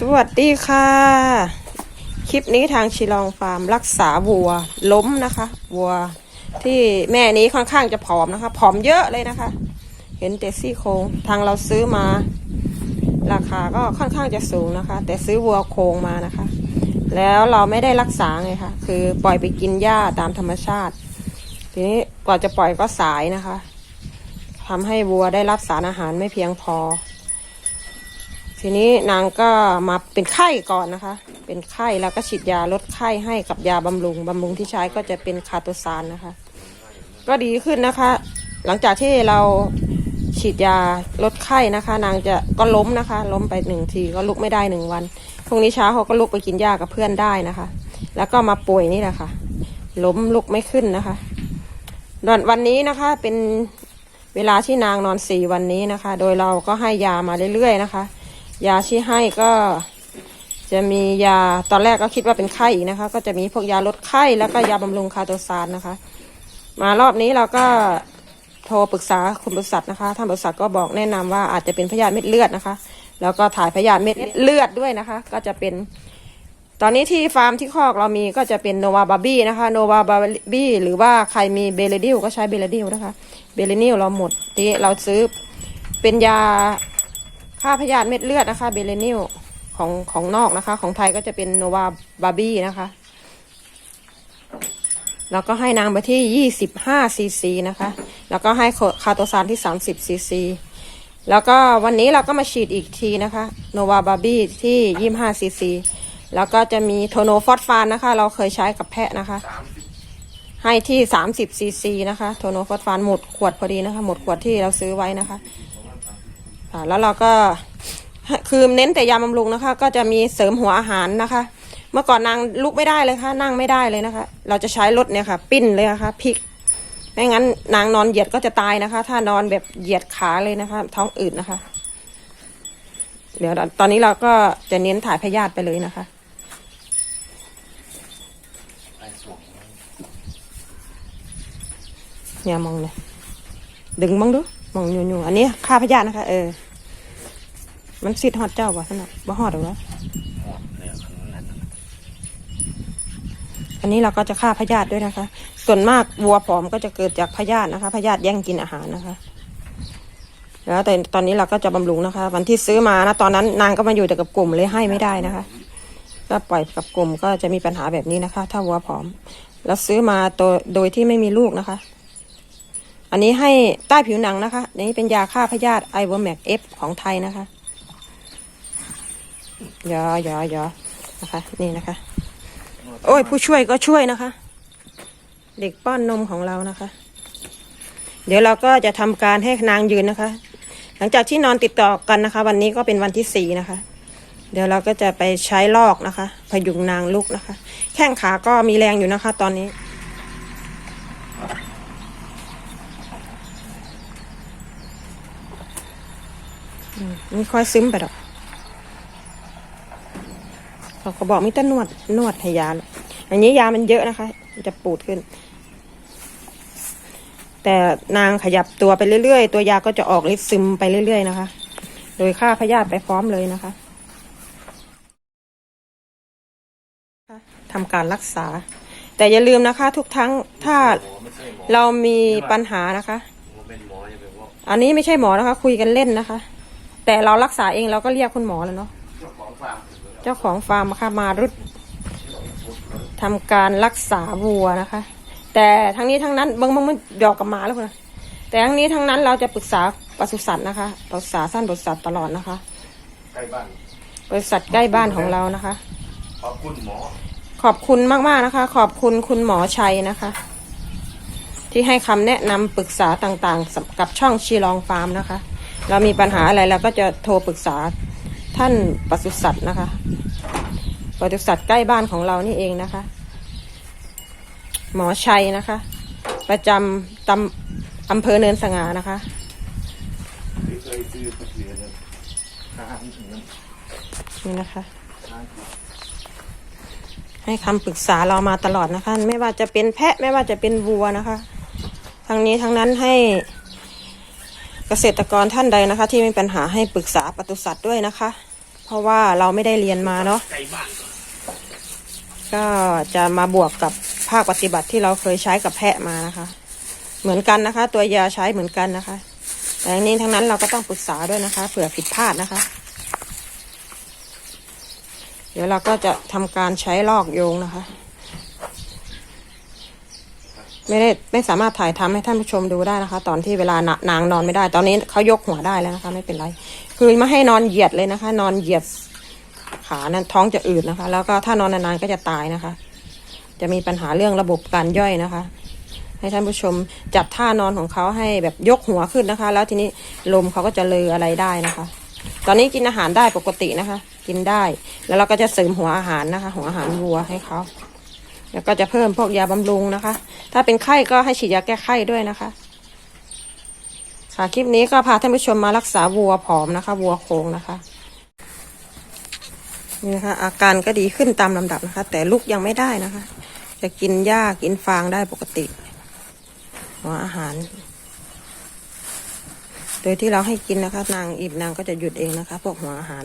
สวัสดีค่ะ คลิปนี้ทางชิลองฟาร์มรักษาวัวล้มนะคะ วัวที่แม่นี้ค่อนข้างจะผอมนะคะ ผอมเยอะเลยนะคะ เห็นแต่ซี่โครงทางเราซื้อมา ราคาก็ค่อนข้างจะสูงนะคะ แต่ซื้อวัวโครงมานะคะ แล้วเราไม่ได้รักษาไงคะคือปล่อยไปกินหญ้าตามธรรมชาติ ทีนี้กว่าจะปล่อยก็สายนะคะทำให้วัวได้รับสารอาหารไม่เพียงพอ ทีนี้นางก็มาเป็นไข้ก่อนนะคะ เป็นไข้แล้วก็ฉีดยาลดไข้ให้กับยาบำรุงบำรุงที่ใช้ก็จะเป็นคาโตซานนะคะ ก็ดีขึ้นนะคะ หลังจากที่เราฉีดยาลดไข้นะคะ นางจะก็ล้มนะคะ ล้มไปหนึ่งทีก็ลุกไม่ได้หนึ่งวันพรุ่งนี้เช้าเขาก็ลุกไปกินยากับเพื่อนได้นะคะ แล้วก็มาป่วยนี่แหละค่ะ ล้มลุกไม่ขึ้นนะคะวันวันนี้นะคะเป็นเวลาที่นางนอนสี่วันนี้นะคะ โดยเราก็ให้ยามาเรื่อยๆนะคะ ยาที่ให้ก็จะมียาตอนแรกก็คิดว่าเป็นไข้อีกนะคะ ก็จะมีพวกยาลดไข้แล้วก็ยาบำรุงคาโตซานนะคะ มารอบนี้เราก็โทรปรึกษาคุณบริษัทนะคะท่านบริษัทก็บอกแนะนำว่าอาจจะเป็นพยาธิเม็ดเลือดนะคะ แล้วก็ถ่ายพยาธิเม็ดเลือดด้วยนะคะ ก็จะเป็น ตอนนี้ที่ฟาร์มที่คอกเรามีก็จะเป็นโนวาบาบี้นะคะโนวาบาบี้หรือว่าใครมีเบลดิลก็ใช้เบลดิลนะคะเบลดิลเราหมดทีนี้เราซื้อเป็นยา ฆ่าพยาธิเม็ดเลือดนะคะ เบเลดิลของของนอกนะคะ ของไทยก็จะเป็นโนวาบาร์บี้นะคะ แล้วก็ให้นางไปที่25ซีซีนะคะ แล้วก็ให้คาโตซานที่30ซีซีแล้วก็วันนี้เราก็มาฉีดอีกทีนะคะโนวาบาร์บี้ที่25ซีซีแล้วก็จะมีโทโนฟอสฟานนะคะ เราเคยใช้กับแพะนะคะ ให้ที่30ซีซีนะคะ โทโนฟอสฟานหมดขวดพอดีนะคะ หมดขวดที่เราซื้อไว้นะคะ อ่าแล้วเราก็คือเน้นแต่ยาบำรุงนะคะ ก็จะมีเสริมหัวอาหารนะคะ เมื่อก่อนนางลุกไม่ได้เลยค่ะ นั่งไม่ได้เลยนะคะ เราจะใช้รถเนี่ยค่ะ ปิ้นเลยนะคะพลิกไม่งั้นนางนอนเหยียดก็จะตายนะคะ ถ้านอนแบบเหยียดขาเลยนะคะ ท้องอืดนะคะ เดี๋ยวตอนนี้เราก็จะเน้นถ่ายพยาธิไปเลยนะคะเนี่ยมองเลยดึงมองดูมองอยู่อยู่อันนี้ค่าพยาธินะคะ เออ มันสิทธิ์ฮอดเจ้าบ่ท่านน่ะบ่ฮอดหรอกวะอันนี้เราก็จะฆ่าพยาธิด้วยนะคะ ส่วนมากวัวผอมก็จะเกิดจากพยาธินะคะ พยาธิแย่งกินอาหารนะคะ แล้วแต่ตอนนี้เราก็จะบำรุงนะคะ วันที่ซื้อมานะตอนนั้นนางก็มาอยู่แต่กับกลุ่มเลยให้ไม่ได้นะคะ ก็ปล่อยกับกลุ่มก็จะมีปัญหาแบบนี้นะคะ ถ้าวัวผอม แล้วซื้อมาตัวโดยที่ไม่มีลูกนะคะ อันนี้ให้ใต้ผิวหนังนะคะอันนี้เป็นยาฆ่าพยาธิไอวอร์แมกเอฟของไทยนะคะ ยอยอยอนะคะ นี่นะคะ โอ้ย ผู้ช่วยก็ช่วยนะคะ เด็กป้อนนมของเรานะคะ เดี๋ยวเราก็จะทำการให้นางยืนนะคะ หลังจากที่นอนติดต่อกันนะคะ วันนี้ก็เป็นวันที่สี่นะคะ เดี๋ยวเราก็จะไปใช้ลอกนะคะ พยุงนางลุกนะคะ แข้งขาก็มีแรงอยู่นะคะ ตอนนี้อืมไม่ค่อยซึมไปหรอก เขาก็บอกมิตรนวดนวดให้ยา อันนี้ยามันเยอะนะคะ จะปูดขึ้น แต่นางขยับตัวไปเรื่อยๆ ตัวยาก็จะออกฤทธิ์ซึมไปเรื่อยๆนะคะ โดยฆ่าพยาธิไปพร้อมเลยนะคะทำการรักษา แต่อย่าลืมนะคะ ทุกครั้งถ้าเรามีปัญหานะคะ อันนี้ไม่ใช่หมอนะคะ คุยกันเล่นนะคะ แต่เรารักษาเองเราก็เรียกคุณหมอแล้วเนาะ เจ้าของฟาร์มค่ะมารุดทำการรักษาวัวนะคะ แต่ทั้งนี้ทั้งนั้นบางบางมันหยอกกับหมาแล้วนะแต่ทั้งนี้ทั้งนั้นเราจะปรึกษาปศุสัตว์นะคะปรึกษาสั้นปศุสัตว์ตลอดนะคะใกล้บ้านบริษัทใกล้บ้านของเรานะคะ ขอบคุณหมอ ขอบคุณมากๆนะคะ ขอบคุณคุณหมอชัยนะคะ ที่ให้คำแนะนำปรึกษาต่างๆ กับช่องชีลองฟาร์มนะคะ เรามีปัญหาอะไรเราก็จะโทรปรึกษา ท่านปศุสัตว์นะคะปศุสัตว์ใกล้บ้านของเรานี่เองนะคะ หมอชัยนะคะ ประจำตำอำเภอเนินสง่านะคะที่เคยคือตะเกียบเนี่ยทานถึงนั้นนี่นะคะ ให้คำปรึกษาเรามาตลอดนะคะ ไม่ว่าจะเป็นแพะไม่ว่าจะเป็นวัวนะคะทั้งนี้ทั้งนั้นให้เกษตรกรท่านใดนะคะ ที่มีปัญหาให้ปรึกษาปศุสัตว์ด้วยนะคะ เพราะว่าเราไม่ได้เรียนมาเนาะก็จะมาบวกกับภาคปฏิบัติที่เราเคยใช้กับแพะมานะคะ เหมือนกันนะคะ ตัวยาใช้เหมือนกันนะคะ แต่ทั้งนี้ทั้งนั้นเราก็ต้องปรึกษาด้วยนะคะเผื่อผิดพลาดนะคะ เดี๋ยวเราก็จะทำการใช้ลอกโยงนะคะ ไม่ได้ไม่สามารถถ่ายทำให้ท่านผู้ชมดูได้นะคะ ตอนที่เวลานนางนอนไม่ได้ ตอนนี้เขายกหัวได้แล้วนะคะ ไม่เป็นไร คือไม่ให้นอนเหยียดเลยนะคะ นอนเหยียดขานั้นท้องจะอืดนะคะ แล้วก็ถ้านอนนานๆก็จะตายนะคะ จะมีปัญหาเรื่องระบบการย่อยนะคะ ให้ท่านผู้ชมจัดท่านอนของเขาให้แบบยกหัวขึ้นนะคะ แล้วทีนี้ลมเขาก็จะเลออะไรได้นะคะ ตอนนี้กินอาหารได้ปกตินะคะ กินได้ แล้วเราก็จะเสริมหัวอาหารนะคะ หัวอาหารวัวให้เขา แล้วก็จะเพิ่มพวกยาบำรุงนะคะ ถ้าเป็นไข้ก็ให้ฉีดยาแก้ไข้ด้วยนะคะ ค่ะคลิปนี้ก็พาท่านผู้ชมมารักษาวัวผอมนะคะ วัวโครงนะคะนี่นะคะ อาการก็ดีขึ้นตามลำดับนะคะ แต่ลูกยังไม่ได้นะคะ จะกินหญ้ากินฟางได้ปกติหัวอาหาร โดยที่เราให้กินนะคะ นางอิ่มนางก็จะหยุดเองนะคะ พวกหัวอาหาร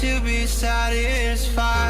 to be satisfied.